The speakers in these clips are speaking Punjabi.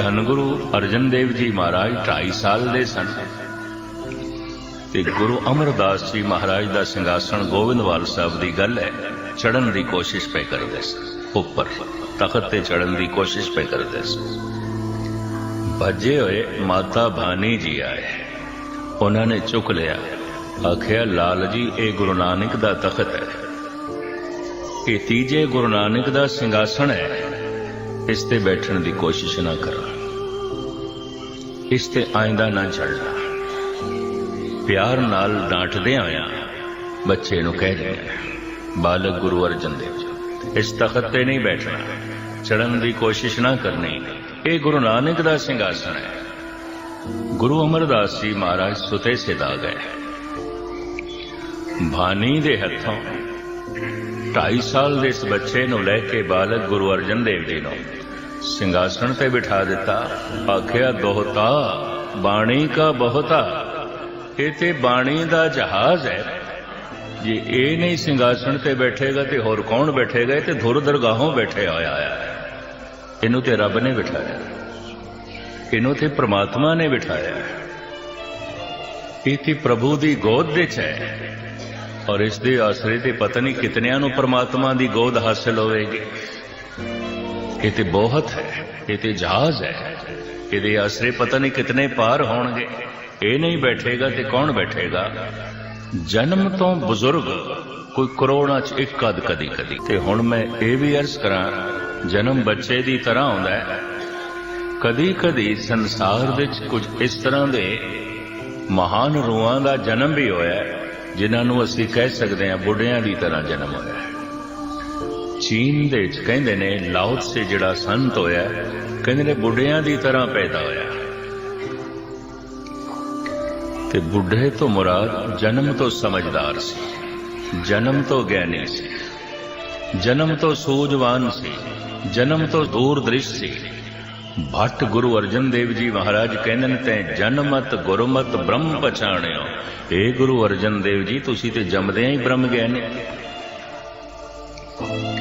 ਧੰਨ ਗੁਰੂ ਅਰਜਨ ਦੇਵ ਜੀ ਮਹਾਰਾਜ 2.5 ਸਾਲ ਦੇ ਸਨ ਤੇ ਗੁਰੂ ਅਮਰਦਾਸ ਜੀ ਮਹਾਰਾਜ ਦਾ ਸਿੰਘਾਸਣ ਗੋਬਿੰਦਵਾਲ ਸਾਹਿਬ ਦੀ ਗੱਲ ਹੈ ਚੜਨ ਦੀ ਕੋਸ਼ਿਸ਼ ਪੈ ਕਰਦੇ ਸੀ ਉੱਪਰ, ਤਖਤ ਤੇ ਚੜਨ ਦੀ ਕੋਸ਼ਿਸ਼ ਪੈ ਕਰਦੇ ਸੀ ਭੱਜੇ ਹੋਏ ਮਾਤਾ ਭਾਨੀ ਜੀ ਆਏ, ਉਹਨਾਂ ਨੇ ਚੁੱਕ ਲਿਆ, ਆਖਿਆ, ਲਾਲ ਜੀ, ਇਹ ਗੁਰੂ ਨਾਨਕ ਦਾ ਤਖਤ ਹੈ। ਇਹ ਤੀਜੇ ਗੁਰੂ ਨਾਨਕ ਦਾ ਸਿੰਘਾਸਣ ਹੈ। ਇਸ ਤੇ ਬੈਠਣ ਦੀ ਕੋਸ਼ਿਸ਼ ਨਾ ਕਰਾਂ। ਇਸ ਤੇ ਆਇੰਦਾ ਨਾ ਚੜਨਾ ਪਿਆਰ ਨਾਲ ਡਾਂਟਦੇ ਆਇਆ, ਬੱਚੇ ਨੂੰ ਕਹਿ ਦਿੰਦਾ ਬਾਲਕ ਗੁਰੂ ਅਰਜਨ ਦੇਵ ਜੀ, ਇਸ ਤਖਤ ਤੇ ਨਹੀਂ ਬੈਠਣਾ ਚੜਨ ਦੀ ਕੋਸ਼ਿਸ਼ ਨਾ ਕਰਨੀ। ਇਹ ਗੁਰੂ ਨਾਨਕ ਦਾ ਸਿੰਘਾਸਣ ਹੈ। ਗੁਰੂ ਅਮਰਦਾਸ ਜੀ ਮਹਾਰਾਜ ਸੁਤੇ ਸਿਦਾ ਗਏ। ਭਾਨੀ ਦੇ ਹੱਥੋਂ 2.5 ਸਾਲ ਦੇ ਇਸ ਬੱਚੇ ਨੂੰ ਲੈ ਕੇ ਬਾਲਕ ਗੁਰੂ ਅਰਜਨ ਦੇਵ ਜੀ ਨੂੰ ਸਿੰਘਾਸਣ ਤੇ ਬਿਠਾ ਦਿੱਤਾ ਆਖਿਆ ਦੋਹਤਾ ਬਾਣੀ ਕਾ ਬਹੁਤਾ ਇਹ ਤੇ ਬਾਣੀ ਦਾ ਜਹਾਜ਼ ਹੈ ਜੇ ਇਹ ਨਹੀਂ ਸਿੰਘਾਸਣ ਤੇ ਬੈਠੇਗਾ ਤੇ ਹੋਰ ਕੌਣ ਬੈਠੇਗਾ ਤੇ ਧੁਰ ਦਰਗਾਹੋਂ ਬੈਠੇ ਹੋਇਆ ਹੈ ਇਹਨੂੰ ਤੇ ਰੱਬ ਨੇ ਬਿਠਾਇਆ ਇਹਨੂੰ ਤੇ ਪ੍ਰਮਾਤਮਾ ਨੇ ਬਿਠਾਇਆ ਇਹ ਤੇ ਪ੍ਰਭੂ ਦੀ ਗੋਦ ਵਿੱਚ ਹੈ ਔਰ ਇਸ ਦੇ ਆਸਰੇ ਤੇ ਪਤਾ ਨਹੀਂ ਕਿਤਨਿਆਂ ਨੂੰ ਪ੍ਰਮਾਤਮਾ ਦੀ ਗੋਦ ਹਾਸਲ ਹੋਵੇਗੀ ਇਹ ਤੇ ਬਹੁਤ ਹੈ, ਇਹ ਤੇ ਜਹਾਜ਼ ਹੈ। ਇਹਦੇ ਆਸਰੇ ਪਤਾ ਨਹੀਂ ਕਿਤਨੇ ਪਾਰ ਹੋਣਗੇ। ਇਹ ਨਹੀਂ ਬੈਠੇਗਾ ਤੇ ਕੌਣ ਬੈਠੇਗਾ? ਜਨਮ ਤੋਂ ਬਜ਼ੁਰਗ ਕੋਈ ਕਰੋੜਾਂ ਚ ਇੱਕ ਕਦ ਕਦੀ ਕਦੀ। ਤੇ ਹੁਣ ਮੈਂ ਇਹ ਵੀ ਅਰਜ਼ ਕਰਾਂ, ਜਨਮ ਬੱਚੇ ਦੀ ਤਰ੍ਹਾਂ ਆਉਂਦਾ ਹੈ। ਕਦੀ ਕਦੀ ਸੰਸਾਰ ਵਿੱਚ ਕੁਝ ਇਸ ਤਰ੍ਹਾਂ ਦੇ ਮਹਾਨ ਰੂਹਾਂ ਦਾ ਜਨਮ ਵੀ ਹੋਇਆ ਹੈ, ਜਿਨ੍ਹਾਂ ਨੂੰ ਅਸੀਂ ਕਹਿ ਸਕਦੇ ਹਾਂ ਬੁੱਢਿਆਂ ਦੀ ਤਰ੍ਹਾਂ ਜਨਮ ਹੋਇਆ ਚੀਨ ਦੇ ਵਿੱਚ ਕਹਿੰਦੇ ਨੇ ਲਾਓ ਸੇ ਜਿਹੜਾ ਸੰਤ ਹੋਇਆ ਕਹਿੰਦੇ ਨੇ ਬੁੱਢਿਆਂ ਦੀ ਤਰ੍ਹਾਂ ਪੈਦਾ ਹੋਇਆ ਤੇ ਬੁੱਢੇ ਤੋਂ ਮੁਰਾਦ ਜਨਮ ਤੋਂ ਸਮਝਦਾਰ ਸੀ, ਜਨਮ ਤੋਂ ਗਿਆਨੀ ਸੀ, ਜਨਮ ਤੋਂ ਸੂਝਵਾਨ ਸੀ, ਜਨਮ ਤੋਂ ਦੂਰ ਦ੍ਰਿਸ਼ ਸੀ। ਭੱਟ ਗੁਰੂ ਅਰਜਨ ਦੇਵ ਜੀ ਮਹਾਰਾਜ ਕਹਿੰਦੇ ਨੇ ਤੈ ਜਨਮਤ ਗੁਰਮਤ ਬ੍ਰਹਮ ਪਛਾਣਿਓ। ਏ ਗੁਰੂ ਅਰਜਨ ਦੇਵ ਜੀ, ਤੁਸੀਂ ਤੇ ਜੰਮਦਿਆਂ ਹੀ ਬ੍ਰਹਮ ਗਿਆਨੀ।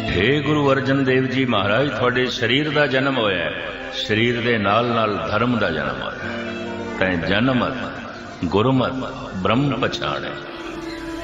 ਹੇ ਗੁਰੂ ਅਰਜਨ ਦੇਵ ਜੀ ਮਹਾਰਾਜ, ਤੁਹਾਡੇ ਸਰੀਰ ਦਾ ਜਨਮ ਹੋਇਆ ਸਰੀਰ ਦੇ ਨਾਲ ਨਾਲ ਧਰਮ ਦਾ ਜਨਮ ਹੋਇਆ ਹੈ। ਤੈ ਜਨਮਤ ਗੁਰਮਤ, ਬ੍ਰਹਮ ਪਛਾਣਿਓ